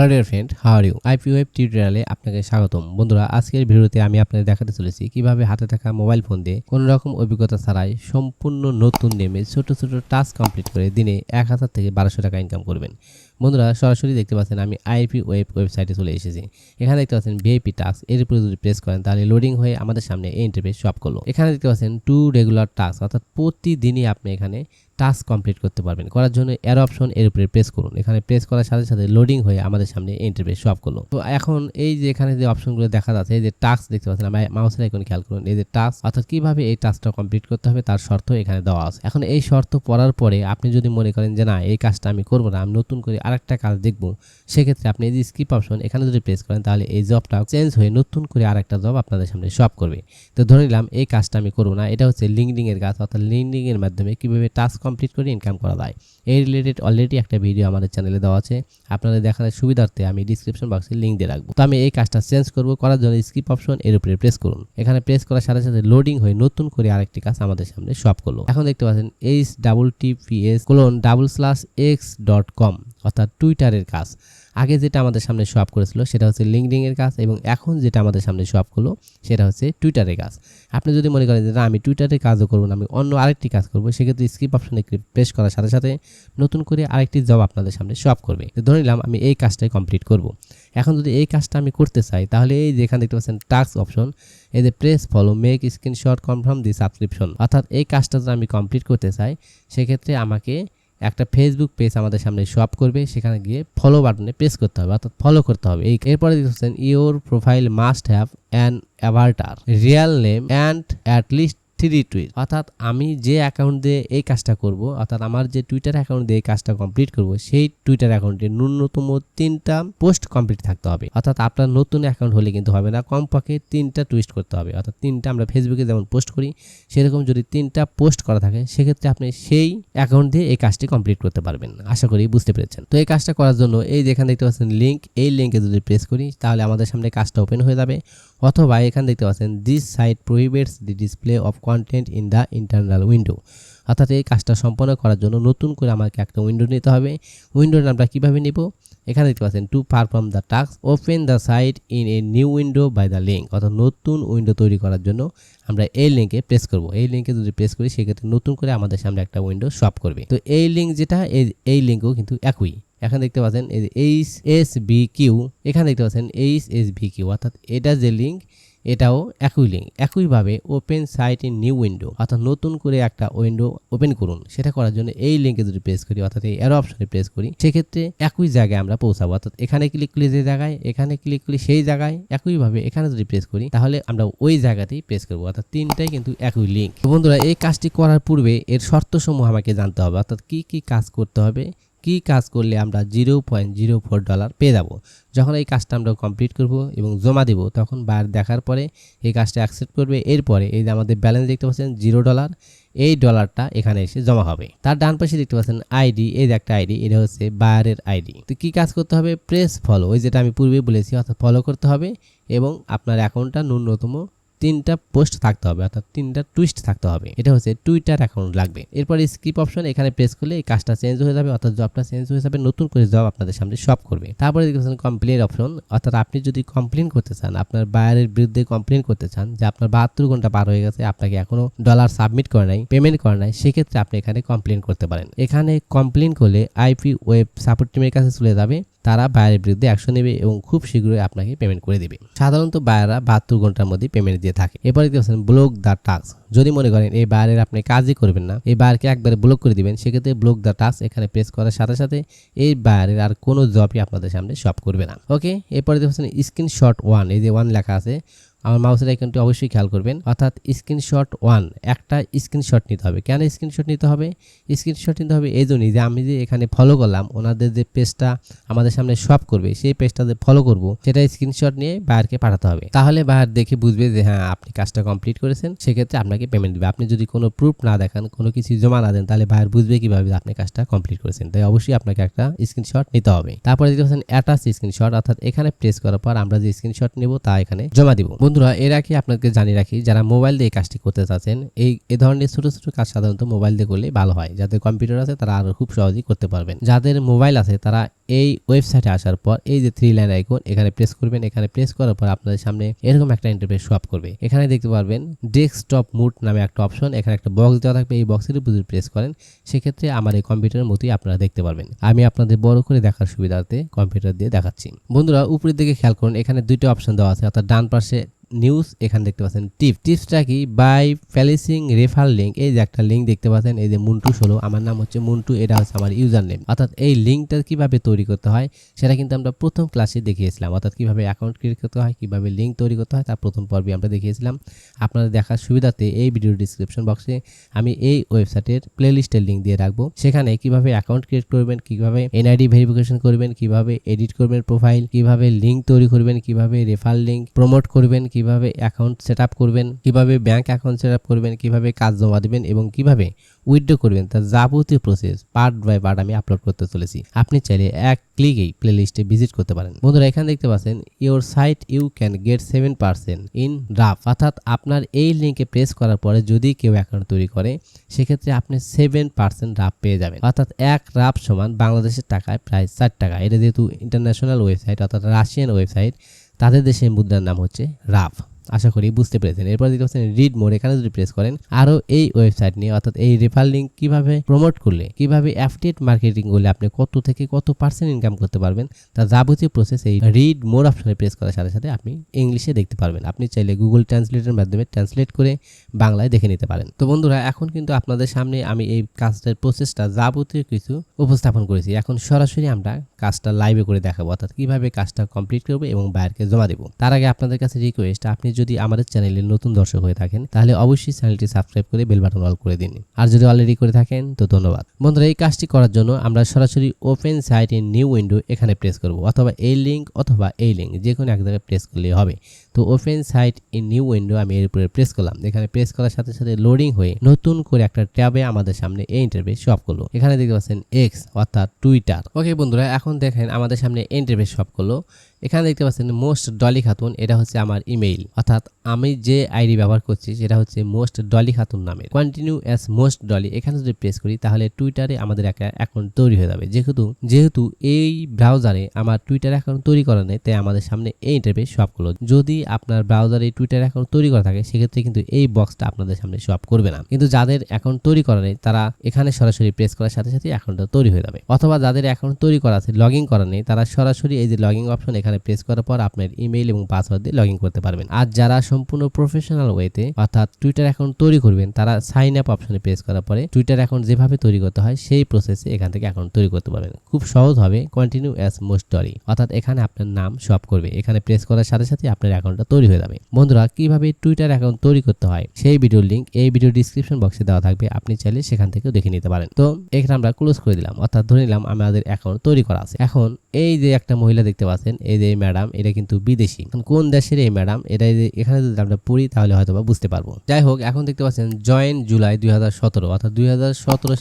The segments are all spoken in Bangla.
Hello dear friend how are you IP web টিউটোরিয়ালে আপনাকে স্বাগতম। বন্ধুরা, আজকের ভিডিওতে আমি আপনাদের দেখাতে চলেছি কীভাবে হাতে থাকা মোবাইল ফোন দিয়ে কোনো রকম অভিজ্ঞতা ছাড়াই সম্পূর্ণ নতুন নেমে ছোট ছোট টাস্ক কমপ্লিট করে দিনে এক হাজার থেকে বারোশো টাকা ইনকাম করবেন। বন্ধুরা, সরাসরি দেখতে পাচ্ছেন আমি আইপি ওয়েব ওয়েবসাইটে চলে এসেছি। এখানে দেখতে পাচ্ছেন ভিআইপি টাস্ক এর উপরে যদি প্রেস করেন তাহলে লোডিং হয়ে আমাদের সামনে এই ইন্টারফেস শপ করল। এখানে দেখতে পাচ্ছেন টু রেগুলার টাস্ক অর্থাৎ প্রতিদিনই আপনি এখানে টাস্ক কমপ্লিট করতে পারবেন। করার জন্য এর অপশন এর উপরে প্রেস করুন। এখানে প্রেস করার সাথে সাথে লোডিং হয়ে আমাদের সামনে ইন্টারফেস শপ করল। তো এখন এই যে এখানে যে অপশনগুলো দেখা যাচ্ছে, এই যে টাস্ক দেখতে পাচ্ছেন মাউসের আইকন খেয়াল করুন। এই যে টাস্ক অর্থাৎ কীভাবে এই টাস্কটা কমপ্লিট করতে হবে, তার শর্ত এখানে দেওয়া আছে। এখন এই শর্ত পড়ার পরে আপনি যদি মনে করেন যে না, এই কাজটা আমি করব না, আমি নতুন করে আরেকটা কাজ দেখব, সেক্ষেত্রে আপনি এই যে স্কিপ অপশন এখানে যদি প্রেস করেন, তাহলে এই জবটা চেঞ্জ হয়ে নতুন করে আরেকটা জব আপনাদের সামনে শপ করবে। তো ধরে নিলাম, এই কাজটা আমি করব না, এটা হচ্ছে লিঙ্কডিং এর কাজ। অর্থাৎ লিঙ্কডিং এর মাধ্যমে কীভাবে টাস্ক কমপ্লিট করে ইনকাম করা যায়। এই রিলেটেড অলরেডি একটা ভিডিও আমাদের চ্যানেলে দেওয়া আছে। আপনাদের দেখার সুবিধার্থে আমি ডিসক্রিপশন বক্সে লিঙ্ক দিয়ে রাখব। তো আমি এই কাজটা চেঞ্জ করব, করার জন্য স্কিপ অপশন এর উপরে প্রেস করুন। এখানে প্রেস করার সাথে সাথে লোডিং হয়ে নতুন করে আরেকটি কাজ আমাদের সামনে সব করল। এখন দেখতে পাচ্ছেন H double TPS colon double slash X dot com অর্থাৎ টুইটারের কাজ। আগে যেটা আমাদের সামনে শপ করেছিল সেটা হচ্ছে লিঙ্কডিংয়ের কাজ এবং এখন যেটা আমাদের সামনে শপ করল সেটা হচ্ছে টুইটারের কাজ। আপনি যদি মনে করেন যে, না, আমি টুইটারের কাজও করব না, আমি অন্য আরেকটি কাজ করব, সেক্ষেত্রে স্কিপ অপশনে প্রেস করার সাথে সাথে নতুন করে আরেকটি জব আপনাদের সামনে শপ করবে। ধরে নিলাম, আমি এই কাজটাই কমপ্লিট করব। এখন যদি এই কাজটা আমি করতে চাই, তাহলে এই যে এখানে দেখতে পাচ্ছেন টাস্ক অপশন এই যে press follow make screenshot confirm the subscription অর্থাৎ এই কাজটা যদি আমি কমপ্লিট করতে চাই, সেক্ষেত্রে আমাকে একটা ফেসবুক পেজ আমাদের সামনে শপ করবে, সেখানে গিয়ে ফলো বাটনে প্রেস করতে হবে, অর্থাৎ ফলো করতে হবে। এই, এরপরে দেখছেন your profile must have an avatar real name and at least three tweet. অর্থাৎ আমি যে অ্যাকাউন্ট দিয়ে এই কাজটা করব, অর্থাৎ আমার যে টুইটার অ্যাকাউন্ট দিয়ে এই কাজটা কমপ্লিট করব, সেই টুইটার অ্যাকাউন্টে ন্যূনতম তিনটা পোস্ট কমপ্লিট থাকতে হবে। অর্থাৎ আপনার নতুন অ্যাকাউন্ট হলে কিন্তু হবে না, কমপক্ষে তিনটা টুইস্ট করতে হবে। অর্থাৎ তিনটা আমরা ফেসবুকে যেমন পোস্ট করি, সেরকম যদি তিনটা পোস্ট করা থাকে, সেক্ষেত্রে আপনি সেই অ্যাকাউন্ট দিয়ে এই কাজটি কমপ্লিট করতে পারবেন। আশা করি বুঝতে পেরেছেন। তো এই কাজটা করার জন্য এই যেখানে দেখতে পাচ্ছেন লিঙ্ক এই লিঙ্কে যদি প্রেস করি, তাহলে আমাদের সামনে কাজটা ওপেন হয়ে যাবে। অথবা এখানে দেখতে পাচ্ছেন this site prohibits the display of content in the internal window অর্থাৎ এই কাজটা সম্পন্ন করার জন্য নতুন করে আমাকে একটা উইন্ডো নিতে হবে। উইন্ডোর নামটা কীভাবে নিব? এখানে দেখতে পাচ্ছেন to perform the task open the site in a new window by the link অর্থাৎ নতুন উইন্ডো তৈরি করার জন্য আমরা এই লিঙ্কে প্রেস করব। এই লিঙ্কে যদি প্রেস করি, সেক্ষেত্রে নতুন করে আমাদের সামনে একটা উইন্ডো শপ করবে। তো এই লিঙ্ক যেটা, এই এই লিঙ্কও কিন্তু একই। এখানে দেখতে পাচ্ছেন, এই এইচ এস বি কিউ এখানে দেখতে পাচ্ছেন এইচ এস বি কিউ অর্থাৎ এটা যে লিঙ্ক এটাও একই লিঙ্ক একইভাবে open site in new window অর্থাৎ নতুন করে একটা উইন্ডো ওপেন করুন। সেটা করার জন্য এই লিঙ্কে যদি প্রেস করি, অর্থাৎ এই অ্যারো অপশনে প্রেস করি। সেক্ষেত্রে একই জায়গায় আমরা পৌঁছাবো, অর্থাৎ এখানে ক্লিক করলে যে জায়গায়, এখানে ক্লিক করলে সেই জায়গায়। একইভাবে এখানে যদি প্রেস করি, তাহলে আমরা ওই জায়গাতেই প্রেস করব, অর্থাৎ তিনটাই কিন্তু একই লিঙ্ক বন্ধুরা, এই কাজটি করার পূর্বে এর শর্তসমূহ আমাকে জানতে হবে, অর্থাৎ কি কি কাজ করতে হবে কি কাজ করলে আমরা zero point zero four dollar পেয়ে যাব? যখন এই কাজটা আমরা কমপ্লিট করব এবং জমা দেব, তখন বার দেখার পরে এই কাজটা অ্যাকসেপ্ট করবে। এরপরে এই যে আমাদের ব্যালেন্স দেখতে পাচ্ছেন, জিরো ডলার, এই ডলারটা এখানে এসে জমা হবে। তার ডান পাশে দেখতে পাচ্ছেন আইডি এই যে একটা আইডি এটা হচ্ছে বায়ারের আইডি তো কী কাজ করতে হবে? প্রেস ফলো ওই যেটা আমি পূর্বে বলেছি, অর্থাৎ ফলো করতে হবে এবং আপনার অ্যাকাউন্টটা ন্যূনতম তিনটা পোস্ট থাকতে হবে, অর্থাৎ তিনটা টুইস্ট থাকতে হবে। এটা হচ্ছে টুইটার অ্যাকাউন্ট লাগবে। এরপর স্কিপ অপশন এখানে প্রেস করলে এই কাজটা চেঞ্জ হয়ে যাবে, অর্থাৎ জবটা চেঞ্জ হয়ে যাবে, নতুন করে জব আপনাদের সামনে সব করবে। তারপরে দেখতে কমপ্লেন অপশন অর্থাৎ আপনি যদি কমপ্লেন করতে চান, আপনার বায়ারের বিরুদ্ধে কমপ্লেন করতে চান যে আপনার বাহাত্তর ঘণ্টা পার হয়ে গেছে, আপনাকে এখনও ডলার সাবমিট করে নাই পেমেন্ট করে নাই, সেক্ষেত্রে আপনি এখানে কমপ্লেন করতে পারেন। এখানে কমপ্লেন করলে আইপি ওয়েব সাপোর্ট টিমের কাছে চলে যাবে তারা বায়ের বিরুদ্ধে অ্যাকশন নেবে এবং খুব শীঘ্রই আপনাকে পেমেন্ট করে দেবে। সাধারণত বায়েরা বাহাত্তর ঘণ্টার মধ্যে পেমেন্ট দিয়ে থাকে। এরপরে দেখতে পাচ্ছেন ব্লক দ্য টাস্ক যদি মনে করেন, এই বায়ের আপনি কাজই করবেন না, এই বায়ারকে একবারে ব্লক করে দিবেন, সেক্ষেত্রে ব্লক দ্য টাস্ক এখানে প্রেস করার সাথে সাথে এই বায়ারের আর কোনো জবই আপনাদের সামনে শপ করবে না। ওকে এরপরে দেখছেন স্ক্রিনশট ওয়ান এই যে ওয়ান লেখা আছে আমার মাউসের আইকনটি অবশ্যই খেয়াল করবেন। অর্থাৎ স্ক্রিনশট ওয়ান, একটা স্ক্রিনশট নিতে হবে। কেন স্ক্রিনশট নিতে হবে? স্ক্রিনশট নিতে হবে এই জন্যই যে আমি যে এখানে ফলো করলাম, ওনাদের যে পেজটা আমাদের সামনে সব করবে, সেই পেজটা যে ফলো করব, সেটা স্ক্রিনশট নিয়ে বায়ারকে পাঠাতে হবে। তাহলে বায়ার দেখে বুঝবে যে হ্যাঁ আপনি কাজটা কমপ্লিট করেছেন, সেক্ষেত্রে আপনাকে পেমেন্ট দেবে। আপনি যদি কোনো প্রুফ না দেখান, কোনো কিছু জমা না দেন, তাহলে বায়ার বুঝবে কীভাবে আপনি কাজটা কমপ্লিট করেছেন। তাই অবশ্যই আপনাকে একটা স্ক্রিনশট নিতে হবে। তারপরে দেখতে পাচ্ছেন অ্যাটাচ স্ক্রিনশট অর্থাৎ এখানে প্রেস করার পর আমরা যে স্ক্রিনশট নেব, তা এখানে জমা দিব। বন্ধুরা, এর আগে আপনাকে জানিয়ে রাখি, যারা মোবাইল দিয়ে কাজটি করতে চাচ্ছেন, এই, এ ধরনের ছোট ছোট কাজ সাধারণত মোবাইল দিয়ে করলে ভালো হয়। যাদের কম্পিউটার আছে, তারা আরও খুব সহজেই করতে পারবেন। যাদের মোবাইল আছে, তারা এই ওয়েবসাইটে আসার পর, এই যে থ্রি লাইন আইকন এখানে প্রেস করবেন। এখানে প্রেস করার পর আপনাদের সামনে এরকম একটা ইন্টারফেস শো করবে। এখানে দেখতে পারবেন ডেস্কটপ মুড নামে একটা অপশন এখানে একটা বক্স দেওয়া থাকবে। এই বক্সের উপর প্রেস করেন, সেক্ষেত্রে আমার এই কম্পিউটারের মতোই আপনারা দেখতে পারবেন। আমি আপনাদের বড় করে দেখার সুবিধার্থে কম্পিউটার দিয়ে দেখাচ্ছি। বন্ধুরা, উপরের দিকে খেয়াল করুন, এখানে দুইটা অপশন দেওয়া আছে, অর্থাৎ ডান পাশে নিউজ এখানে দেখতে পাচ্ছেন। টিপ, টিপসটা কি? বাই প্যালিসিং রেফার লিঙ্ক এই যে একটা লিঙ্ক দেখতে পাচ্ছেন, এই যে মুন্টু ষোলো, আমার নাম হচ্ছে মুন্টু এটা হচ্ছে আমার ইউজার নেম অর্থাৎ এই লিঙ্কটা কীভাবে তৈরি করতে হয়, সেটা কিন্তু আমরা প্রথম ক্লাসে দেখিয়েছিলাম। অর্থাৎ কীভাবে অ্যাকাউন্ট ক্রিয়েট করতে হয়, কীভাবে লিঙ্ক তৈরি করতে হয়, তার প্রথম পর্বে আমরা দেখিয়েছিলাম। আপনাদের দেখার সুবিধাতে এই ভিডিও ডিসক্রিপশন বক্সে আমি এই ওয়েবসাইটের প্লেলিস্টের লিঙ্ক দিয়ে রাখব। সেখানে কীভাবে অ্যাকাউন্ট ক্রিয়েট করবেন, কীভাবে এনআইডি ভেরিফিকেশন করবেন, কীভাবে এডিট করবেন প্রোফাইল কীভাবে লিঙ্ক তৈরি করবেন, কীভাবে রেফার লিঙ্ক প্রমোট করবেন কীভাবে অ্যাকাউন্ট সেট করবেন, কীভাবে ব্যাংক অ্যাকাউন্ট সেট করবেন, কীভাবে কাজ জমা দেবেন এবং কীভাবে উইথড্র করবেন তার যাবতীয় প্রসেস পার্ট বাই পার্ট আমি আপলোড করতে চলেছি। আপনি চাইলে এক ক্লিকেই প্লে লিস্টে ভিজিট করতে পারেন। বন্ধুরা, এখানে দেখতে পাচ্ছেন your site you can get seven percent in draft অর্থাৎ আপনার এই লিঙ্কে প্রেস করার পরে যদি কেউ অ্যাকাউন্ট তৈরি করে, সেক্ষেত্রে আপনি সেভেন পার্সেন্ট রাফ পেয়ে যাবেন। অর্থাৎ এক রাফ সমান বাংলাদেশের টাকায় প্রায় ষাট টাকা। এটা যেহেতু ইন্টারন্যাশনাল ওয়েবসাইট অর্থাৎ রাশিয়ান ওয়েবসাইট তাদের দেশের মুদ্রার নাম হচ্ছে রাফ। আশা করি বুঝতে পেরেছেন। এরপর দেখতে পাচ্ছেন রিড মোড এখানে যদি প্রেস করেন আরও এই ওয়েবসাইট নিয়ে, অর্থাৎ এই রেফার লিঙ্ক কীভাবে প্রমোট করলে, কীভাবে অ্যাফিলিয়েট মার্কেটিং করলে আপনি কত থেকে কত পার্সেন্ট ইনকাম করতে পারবেন, তার যাবতীয় প্রসেস এই রিড মোড অপশনে প্রেস করার সাথে সাথে আপনি ইংলিশে দেখতে পারবেন। আপনি চাইলে গুগল ট্রান্সলেটের মাধ্যমে ট্রান্সলেট করে বাংলায় দেখে নিতে পারেন। তো বন্ধুরা, এখন কিন্তু আপনাদের সামনে আমি এই কাজটার প্রসেসটা যাবতীয় কিছু উপস্থাপন করেছি। এখন সরাসরি আমরা কাজটা লাইভে করে দেখাবো, অর্থাৎ কীভাবে কাজটা কমপ্লিট করব এবং বাইরকে জমা দেবো। তার আগে আপনাদের কাছে রিকোয়েস্ট আপনি যদি আমাদের চ্যানেলে নতুন দর্শক হয়ে থাকেন, তাহলে অবশ্যই চ্যানেলটি সাবস্ক্রাইব করে বেল বাটন অল করে দিন। আর যদি অলরেডি করে থাকেন, তো ধন্যবাদ। বন্ধুরা, এই কাজটি করার জন্য আমরা সরাসরি open site in new window এখানে প্রেস করব, অথবা এই লিঙ্ক অথবা এই লিঙ্ক যে কোনো এক জায়গায় প্রেস করলেই হবে। তো open site in new window আমি এর উপরে প্রেস করলাম। এখানে প্রেস করার সাথে সাথে লোডিং হয়ে নতুন করে একটা ট্যাবে আমাদের সামনে এই ইন্টারভেস শপ করল। এখানে দেখতে পাচ্ছেন এক্স অর্থাৎ টুইটার ওকে বন্ধুরা, এখন দেখেন আমাদের সামনে ইন্টারভেস শপ করল। এখানে দেখতে পাচ্ছেন মোস্ট ডলি খাতুন এটা হচ্ছে আমার ইমেইল অর্থাৎ আমি যে আইডি ব্যবহার করছি সেটা হচ্ছে মোস্ট ডলি খাতুন নামে কন্টিনিউ অ্যাজ মোস্ট ডলি। এখানে যদি প্রেস করি, তাহলে টুইটারে আমাদের একটা অ্যাকাউন্ট তৈরি হয়ে যাবে। যেহেতু যেহেতু এই ব্রাউজারে আমার টুইটার অ্যাকাউন্ট তৈরি করা নেই, তাই আমাদের সামনে এই ইন্টারফেস শপ করল। যদি আপনার ব্রাউজারে টুইটার অ্যাকাউন্ট তৈরি করা থাকে, সেক্ষেত্রে কিন্তু এই বক্সটা আপনাদের সামনে শপ করবে না। কিন্তু যাদের অ্যাকাউন্ট তৈরি করা নেই, তারা এখানে সরাসরি প্রেস করার সাথে সাথে অ্যাকাউন্টটা তৈরি হয়ে যাবে। অথবা যাদের অ্যাকাউন্ট তৈরি করা আছে লগ ইন করা নেই, তারা সরাসরি এই যে লগ ইন অপশন এখানে প্রেস করার পর আপনার ইমেইল এবং পাসওয়ার্ড দিয়ে লগ ইন করতে পারবেন। আর যারা সম্পূর্ণ প্রফেশনাল ওয়েতে অর্থাৎ টুইটার অ্যাকাউন্ট তৈরি করবেন, তারা সাইন আপ অপশনে প্রেস করার পরে টুইটার অ্যাকাউন্ট যেভাবে তৈরি করতে হয়, সেই প্রসেসে এখান থেকে অ্যাকাউন্ট তৈরি করতে পারবেন। খুব সহজ হবে কন্টিনিউ অ্যাজ মোস্টরি অর্থাৎ এখানে আপনার নাম সব করবে, এখানে প্রেস করার সাথে সাথে আপনার অ্যাকাউন্টটা তৈরি হয়ে যাবে। বন্ধুরা, কীভাবে টুইটার অ্যাকাউন্ট তৈরি করতে হয়, সেই ভিডিওর লিঙ্ক এই ভিডিও ডিসক্রিপশন বক্সে দেওয়া থাকবে, আপনি চাইলে সেখান থেকেও দেখে নিতে পারেন। তো এখানে আমরা ক্লোজ করে দিলাম, অর্থাৎ ধরে নিলাম আমাদের অ্যাকাউন্ট তৈরি করা আছে। এখন এই যে একটা মহিলা দেখতে পাচ্ছেন, এই যে ম্যাডাম এটা কিন্তু বিদেশি। কোন দেশের এই ম্যাডাম এটা এখানে যদি আমরা পড়ি, তাহলে হয়তো বা বুঝতে পারব। যাই হোক, এখন দেখতে পাচ্ছেন, জয়েন জুলাই দুই হাজার সতেরো, অর্থাৎ দুই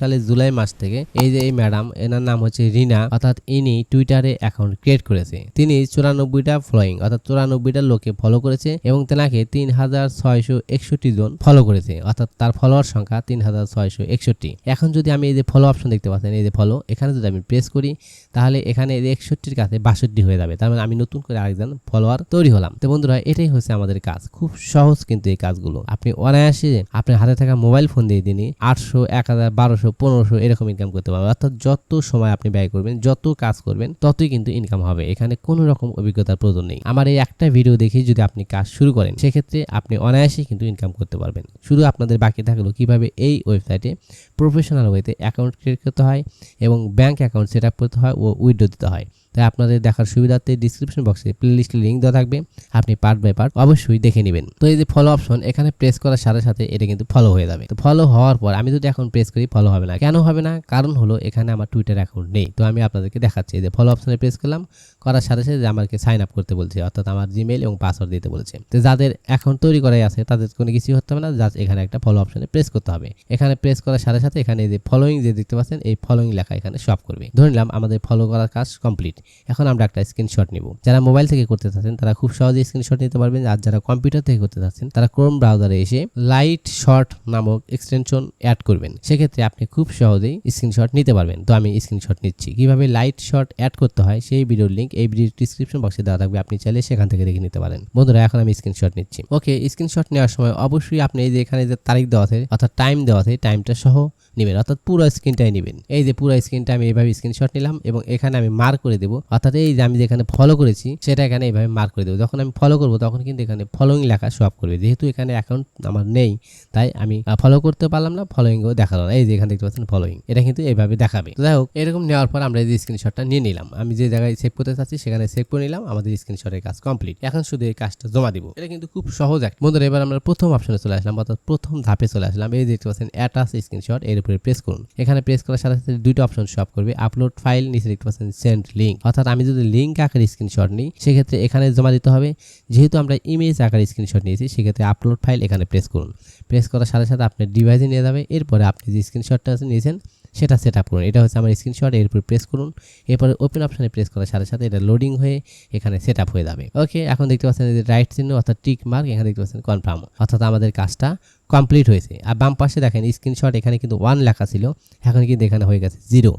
সালে জুলাই মাস থেকে এই যে এই ম্যাডাম, এনার নাম হচ্ছে রিনা, অর্থাৎ ইনি টুইটারে অ্যাকাউন্ট ক্রিয়েট করেছে। তিনি চুরানব্বইটা ফলোয়িং অর্থাৎ চুরানব্বইটা লোকে ফলো করেছে এবং তেনাকে তিন হাজার ছয়শো একষট্টি জন ফলো করেছে, অর্থাৎ তার ফলোয়ার সংখ্যা তিন হাজার ছয়শো একষট্টি। এখন যদি আমি এই যে ফলো অপশন দেখতে পাচ্ছেন, এই যে ফলো এখানে যদি আমি প্রেস করি তাহলে এখানে একষট্টির কাছে বাষট্টি হয়ে যাবে। তার মানে আমি নতুন করে আরেকজন ফলোয়ার তৈরি হলাম। তো বন্ধুরা, এটাই হচ্ছে আমাদের কাজ। খুব সহজ কিন্তু এই কাজগুলো। আপনি অনায়াসে আপনার হাতে থাকা মোবাইল ফোন দিয়ে দিনই আটশো, এক হাজার, বারোশো, পনেরোশো এরকম ইনকাম করতে পারবেন। অর্থাৎ যত সময় আপনি ব্যয় করবেন, যত কাজ করবেন, ততই কিন্তু ইনকাম হবে। এখানে কোনো রকম অভিজ্ঞতার প্রয়োজন নেই। আমার এই একটা ভিডিও দেখে যদি আপনি কাজ শুরু করেন, সেক্ষেত্রে আপনি অনায়াসেই কিন্তু ইনকাম করতে পারবেন। শুধু আপনাদের বাকি থাকল কীভাবে এই ওয়েবসাইটে প্রফেশনাল ওয়েতে অ্যাকাউন্ট ক্রিয়েট করতে হয় এবং ব্যাংক অ্যাকাউন্ট সেট আপ করতে হয় ও উইড্রো দিতে হয়। তাই আপনাদের দেখার সুবিধার্থে ডিসক্রিপশন বক্সে প্লেলিস্টের লিঙ্ক দেওয়া থাকবে। আপনি পার্ট বাই পার্ট অবশ্যই দেখে নেবেন। তো এই যে ফলো অপশন এখানে প্রেস করার সাথে সাথে এটা কিন্তু ফলো হয়ে যাবে। তো ফলো হওয়ার পর আমি যদি এখন প্রেস করি ফলো হবে না। কেন হবে না? কারণ হলো এখানে আমার টুইটার অ্যাকাউন্ট নেই। তো আমি আপনাদেরকে দেখাচ্ছি। এই যে ফলো অপশনে প্রেস করলাম, করার সাথে সাথে আমাকে সাইন আপ করতে বলছে, অর্থাৎ আমার জিমেল এবং পাসওয়ার্ড দিতে বলেছে। তো যাদের অ্যাকাউন্ট তৈরি করাই আছে, তাদের কোনো কিছু হতে হবে না। জাস্ট এখানে একটা ফলো অপশনে প্রেস করতে হবে। এখানে প্রেস করার সাথে সাথে এখানে এই যে ফলোইং যে দেখতে পাচ্ছেন, এই ফলোইং লেখা এখানে সব করবে। ধরে নিলাম আমাদের ফলো করার কাজ কমপ্লিট এখন আমরা একটা স্ক্রিনশট নিব। যারা মোবাইল থেকে করতে চাচ্ছেন, তারা খুব সহজে স্ক্রিনশট নিতে পারবেন। আর যারা কম্পিউটার থেকে করতে চাচ্ছেন, তারা ক্রোম ব্রাউজারে এসে লাইট শর্ট নামক এক্সটেনশন অ্যাড করবেন। সেক্ষেত্রে আপনি খুব সহজেই স্ক্রিনশট নিতে পারবেন। তো আমি স্ক্রিনশট নিচ্ছি। কীভাবে লাইট শর্ট অ্যাড করতে হয়, সেই ভিডিওর লিঙ্ক এই ভিডিওর ডিসক্রিপশন বক্সে দেওয়া থাকবে। আপনি চাইলে সেখান থেকে দেখে নিতে পারেন। বন্ধুরা, এখন আমি স্ক্রিনশট নিচ্ছি। ওকে স্ক্রিনশট নেওয়ার সময় অবশ্যই আপনি এই যে এখানে যে তারিখ দেওয়া আছে, অর্থাৎ টাইম দেওয়া আছে টাইমটা সহ নেবেন। অর্থাৎ পুরো স্ক্রিনটাই নেবেন। এই যে পুরো স্ক্রিনটা আমি এইভাবে স্ক্রিনশট নিলাম এবং এখানে আমি মার্ক করে দেবো। অর্থাৎ এই যে আমি যেখানে ফলো করেছি, সেটা এখানে এইভাবে মার্ক করে দেবো। যখন আমি ফলো করব, তখন কিন্তু এখানে ফলোয়িং লেখা শো করবে। যেহেতু এখানে অ্যাকাউন্ট আমার নেই, তাই আমি ফলো করতে পারলাম না ফলোয়িংও দেখাল না। এই যে এখানে দেখতে পাচ্ছেন ফলোয়িং এটা কিন্তু এইভাবে দেখাবে। যাই হোক, এরকম নেওয়ার পর আমরা এই যে স্ক্রিনশটটা নিয়ে নিলাম। আমি যে জায়গায় সেভ করতে চাচ্ছি, সেখানে সেভ করে নিলাম। আমাদের স্ক্রিনশটের কাজ কমপ্লিট এখন শুধু এই কাজটা জমা দিব। এটা কিন্তু খুব সহজ একটা বন্ধুরা, এবার আমরা প্রথম অপশনে চলে আসলাম। অর্থাৎ প্রথম ধাপে চলে আসলাম। এই দেখতে পাচ্ছেন অ্যাটাচ স্ক্রিনশট এর উপরে প্রেস করুন। এখানে প্রেস করার সাথে সাথে দুইটা অপশন শপ করবে। আপলোড ফাইল নিচে দেখতে পাচ্ছেন সেন্ড লিঙ্ক অর্থাৎ আমি যদি লিঙ্ক আকারে স্ক্রিনশট নিই, সেক্ষেত্রে এখানে জমা দিতে হবে। যেহেতু আমরা ইমেজ আকারে স্ক্রিনশট নিয়েছি, সেক্ষেত্রে আপলোড ফাইল এখানে প্রেস করুন। প্রেস করার সাথে সাথে আপনার ডিভাইসে নিয়ে যাবে। এরপরে আপনি যে স্ক্রিনশটটা নিয়েছেন, সেটা সেট আপ করুন। এটা হচ্ছে আমার স্ক্রিনশট এর উপর প্রেস করুন। এরপরে ওপেন অপশানে প্রেস করার সাথে সাথে এটা লোডিং হয়ে এখানে সেট আপ হয়ে যাবে। ওকে এখন দেখতে পাচ্ছেন যে রাইট চিহ্ন, অর্থাৎ টিক মার্ক এখানে দেখতে পাচ্ছেন কনফার্ম অর্থাৎ আমাদের কাজটা কমপ্লিট হয়েছে। আর বাম পাশে দেখেন স্ক্রিনশট এখানে কিন্তু ওয়ান লেখা ছিল, এখন কিন্তু এখানে হয়ে গেছে জিরো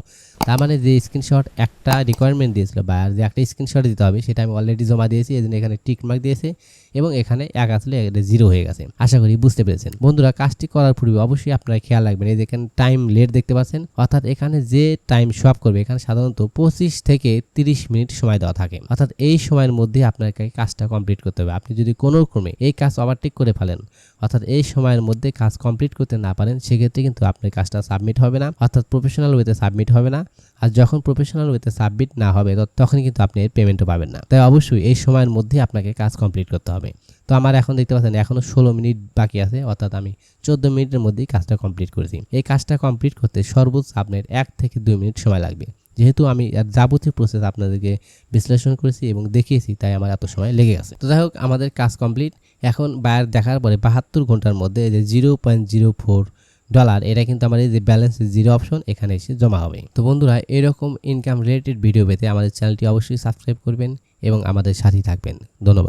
তার মানে যে স্ক্রিনশট একটা রিকোয়ারমেন্ট দিয়েছিল বা যে একটা স্ক্রিনশট দিতে হবে, সেটা আমি অলরেডি জমা দিয়েছি এই এখানে টিক মার্ক দিয়েছে এবং এখানে এক আসলে জিরো হয়ে গেছে। আশা করি বুঝতে পেরেছেন। বন্ধুরা, কাজটি করার পূর্বে অবশ্যই আপনারা খেয়াল রাখবেন, এই দেখেন টাইম লেট দেখতে পাচ্ছেন, অর্থাৎ এখানে যে টাইম শপ করবে, এখানে সাধারণত পঁচিশ থেকে তিরিশ মিনিট সময় দেওয়া থাকে। অর্থাৎ এই সময়ের মধ্যে আপনাকে কাজটা কমপ্লিট করতে হবে। আপনি যদি কোনো ক্রমে এই কাজ ওভারটেক করে ফেলেন অর্থাৎ এই সময়ের মধ্যে কাজ কমপ্লিট করতে না পারেন, সেক্ষেত্রে কিন্তু আপনার কাজটা সাবমিট হবে না, অর্থাৎ প্রফেশনাল ওয়েতে সাবমিট হবে না। আর যখন প্রফেশনাল ওয়েতে সাবমিট না হবে তখন কিন্তু আপনি এর পেমেন্টও পাবেন না। তাই অবশ্যই এই সময়ের মধ্যে আপনাকে কাজ কমপ্লিট করতে হবে। তো আমার এখন দেখতে পাচ্ছেন এখনও ষোলো মিনিট বাকি আছে, অর্থাৎ আমি চোদ্দ মিনিটের মধ্যেই কাজটা কমপ্লিট করেছি। এই কাজটা কমপ্লিট করতে সর্বোচ্চ আপনার এক থেকে দুই মিনিট সময় লাগবে। যেহেতু আমি যাবতীয় প্রসেস আপনাদেরকে বিশ্লেষণ করেছি এবং দেখিয়েছি, তাই আমার এত সময় লেগে গেছে। তো যাই হোক, আমাদের কাজ কমপ্লিট এখন বায়ার দেখার পরে বাহাত্তর ঘণ্টার মধ্যে যে zero point zero four dollar এটা কিন্তু আমার এই যে ব্যালেন্স জিরো অপশন এখানে এসে জমা হবে তো বন্ধুরা, এরকম ইনকাম রিলেটেড ভিডিও পেতে আমাদের চ্যানেলটি অবশ্যই সাবস্ক্রাইব করবেন এবং আমাদের সাথেই থাকবেন। ধন্যবাদ।